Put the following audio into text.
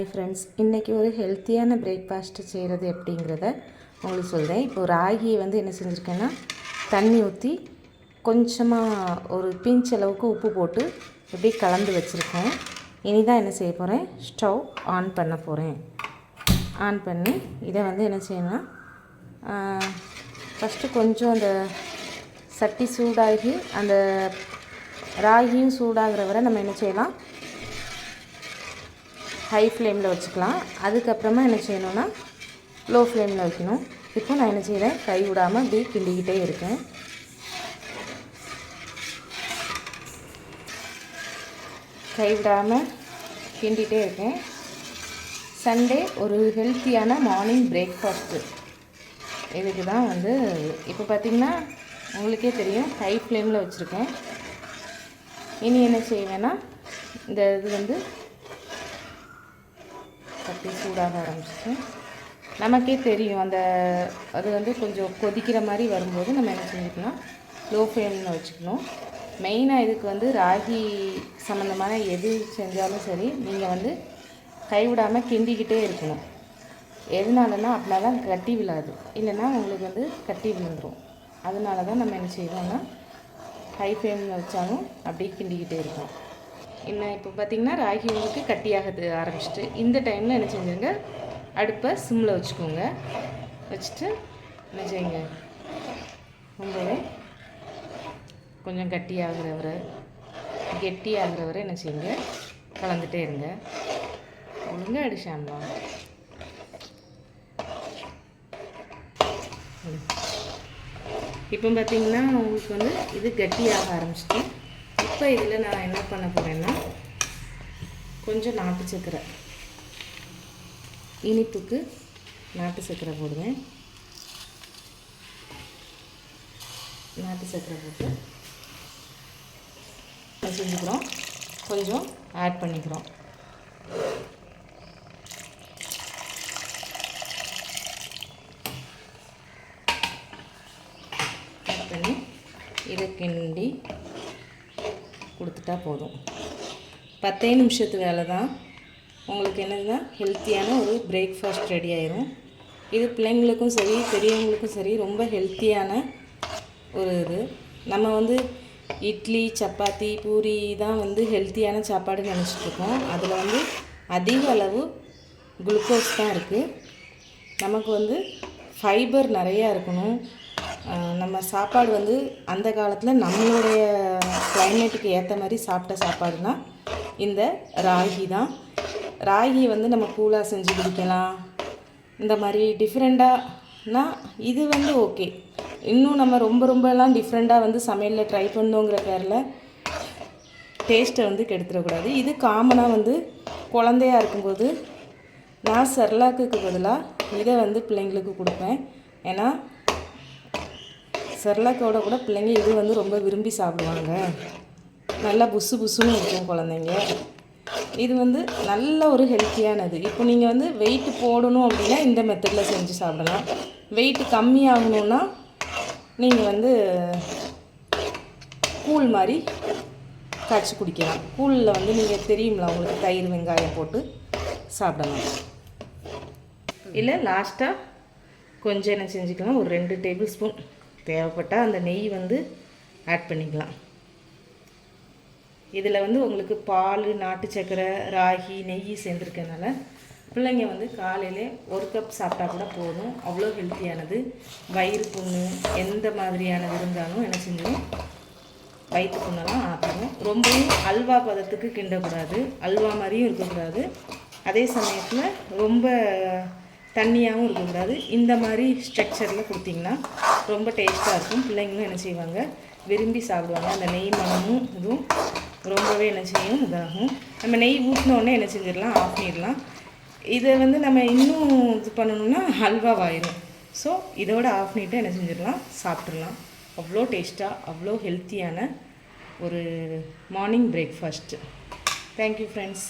Friends இன்றைக்கி ஒரு ஹெல்த்தியான பிரேக்ஃபாஸ்ட்டு செய்கிறது அப்படிங்கிறத உங்களுக்கு சொல்கிறேன் இப்போ ராகியை வந்து என்ன செஞ்சுருக்கேன்னா தண்ணி ஊற்றி கொஞ்சமாக ஒரு பிஞ்ச் அளவுக்கு உப்பு போட்டு இப்படி கலந்து வச்சுருக்கேன் இனி தான் என்ன செய்ய போகிறேன் ஸ்டவ் ஆன் பண்ண போகிறேன் ஆன் பண்ணி இதை வந்து என்ன செய்யணும்னா ஃபஸ்ட்டு கொஞ்சம் அந்த சட்டி சூடாகி அந்த ராகியும் சூடாகிற வரை நம்ம என்ன செய்யலாம்? ஹை ஃப்ளேமில் வச்சுக்கலாம். அதுக்கப்புறமா என்ன செய்யணும்னா லோ ஃப்ளேமில் வைக்கணும். இப்போ நான் என்ன செய்கிறேன் கை விடாமல் அப்படி கிண்டிக்கிட்டே இருக்கேன். கை விடாமல் கிண்டிகிட்டே இருக்கேன். சண்டே ஒரு ஹெல்த்தியான மார்னிங் பிரேக்ஃபாஸ்ட்டு இதுக்கு தான் வந்து இப்போ பார்த்திங்கன்னா உங்களுக்கே தெரியும் ஹை ஃப்ளேமில் வச்சுருக்கேன். இனி என்ன செய்வேன்னா இந்த இது வந்து சட்டி சூடாக ஆரம்பிச்சிச்சு நமக்கே தெரியும் அந்த அது வந்து கொஞ்சம் கொதிக்கிற மாதிரி வரும்போது நம்ம என்ன செஞ்சுக்கலாம் லோ ஃப்ளேமில் வச்சுக்கணும் மெயினாக இதுக்கு வந்து ராகி சம்மந்தமான எது செஞ்சாலும் சரி நீங்கள் வந்து கைவிடாமல் கிண்டிக்கிட்டே இருக்கணும். எதனாலனா அப்படின்னா தான் கட்டி விழாது. இல்லைன்னா உங்களுக்கு வந்து கட்டி விழுந்துடும் அதனால தான் நம்ம என்ன செய்வோம்னா ஹை ஃப்ளேமில் வச்சாலும் அப்படியே கிண்டிக்கிட்டே இருக்கோம் என்ன இப்போ பார்த்திங்கன்னா ராகி உங்களுக்கு கட்டியாகிறது ஆரம்பிச்சிட்டு. இந்த டைமில் என்ன செஞ்சுருங்க? அடுப்பை சிம்மில் வச்சுக்கோங்க. வச்சுட்டு என்ன செய்யுங்க? ரொம்பவே கொஞ்சம் கட்டியாகிற வரை கெட்டியாகிற வரை என்ன செய்யுங்க? கலந்துகிட்டே இருங்க. ஒழுங்காக அடிச்சாம்லாம் இப்போ பார்த்தீங்கன்னா உங்களுக்கு வந்து இது கட்டியாக ஆரம்பிச்சிட்டு இப்போ இதில் நான் என்ன பண்ண போகிறேன்னா கொஞ்சம் நாட்டு சக்கரை. இனிப்புக்கு நாட்டு சக்கரை போடுவேன். நாட்டு சக்கரை போட்டு செஞ்சுக்கிறோம். கொஞ்சம் ஆட் பண்ணிக்கிறோம். ஆட் பண்ணி இதை கிண்டி கொடுத்துட்டா போதும். பத்தே நிமிஷத்து வேலை தான் உங்களுக்கு என்னதுன்னா ஹெல்த்தியான ஒரு பிரேக்ஃபாஸ்ட் ரெடி ஆயிரும். இது பிள்ளைங்களுக்கும் சரி பெரியவங்களுக்கும் சரி ரொம்ப ஹெல்த்தியான ஒரு இது. நம்ம வந்து இட்லி சப்பாத்தி பூரி தான் வந்து ஹெல்த்தியான சாப்பாடு நினச்சிட்ருக்கோம். அதில் வந்து அதிக அளவு குளுக்கோஸ் தான் இருக்குது நமக்கு வந்து ஃபைபர் நிறையா இருக்கணும். நம்ம சாப்பாடு வந்து அந்த காலத்தில் நம்மளுடைய கிளைமேட்டுக்கு ஏற்ற மாதிரி சாப்பிட்ட சாப்பாடுனா இந்த ராகி தான். ராகி வந்து நம்ம கூலாக செஞ்சு குடிக்கலாம். இந்த மாதிரி டிஃப்ரெண்ட்டானா இது வந்து ஓகே இன்னும் நம்ம ரொம்ப ரொம்பலாம் டிஃப்ரெண்ட்டாக வந்து சமையலில் ட்ரை பண்ணோங்கிற பேரில் டேஸ்ட்டை வந்து கெடுத்துடக்கூடாது. இது காமனாக வந்து குழந்தையாக இருக்கும்போது நான் செர்லாக்குக்கு பதிலாக இதை வந்து பிள்ளைங்களுக்கு கொடுப்பேன். ஏன்னா செர்லாக்கோட கூட பிள்ளைங்க இது வந்து ரொம்ப விரும்பி சாப்பிடுவாங்க. நல்லா புசு புசுன்னு இருக்கும் குழந்தைங்க. இது வந்து நல்ல ஒரு ஹெல்த்தியானது. இப்போ நீங்கள் வந்து வெயிட் போடணும் அப்படின்னா இந்த மெத்தடில் செஞ்சு சாப்பிடலாம். வெயிட் கம்மியாகணுன்னா நீங்கள் வந்து கூழ் மாதிரி காய்ச்சி குடிக்கலாம். கூழில் வந்து நீங்கள் தெரியுங்களா உங்களுக்கு தயிர் வெங்காயம் போட்டு சாப்பிடலாம். இல்லை லாஸ்ட்டாக கொஞ்சம் என்ன செஞ்சுக்கலாம். ஒரு ரெண்டு டேபிள் ஸ்பூன் தேவைப்பட்டால் அந்த நெய் வந்து ஆட் பண்ணிக்கலாம். இதில் வந்து உங்களுக்கு பால் நாட்டு சக்கரை ராகி நெய் சேர்ந்துருக்கனால பிள்ளைங்க வந்து காலையிலே ஒரு கப் சாப்பிட்டா கூட போதும். அவ்வளோ ஹெல்த்தியானது வயிறு புண்ணு எந்த மாதிரியானது இருந்தாலும் என்ன செஞ்சிடும் வயிற்று புண்ணெல்லாம் ஆக்கணும் ரொம்பவும் அல்வா பதத்துக்கு கிண்டக்கூடாது. அல்வா மாதிரியும் இருக்கக்கூடாது. அதே சமயத்தில் ரொம்ப தண்ணியாகவும் இருக்கக்கூடாது. இந்த மாதிரி ஸ்ட்ரக்சரில் கொடுத்திங்கன்னா ரொம்ப டேஸ்ட்டாக இருக்கும். பிள்ளைங்களும் என்ன செய்வாங்க? விரும்பி சாப்பிடுவாங்க. அந்த நெய் மனமும் இதுவும் ரொம்பவே என்ன செய்யும்? இதாகும். நம்ம நெய் ஊற்றினோடனே என்ன செஞ்சிடலாம்? ஆஃப் பண்ணிடலாம். இதை வந்து நம்ம இன்னும் இது பண்ணணும்னா ஹல்வாவாயிரும் ஸோ இதோட ஆஃப் பண்ணிவிட்டு என்ன செஞ்சிடலாம்? சாப்பிட்றலாம் அவ்வளோ டேஸ்ட்டாக அவ்வளோ ஹெல்த்தியான ஒரு மார்னிங் பிரேக்ஃபாஸ்ட்டு தேங்க்யூ ஃப்ரெண்ட்ஸ்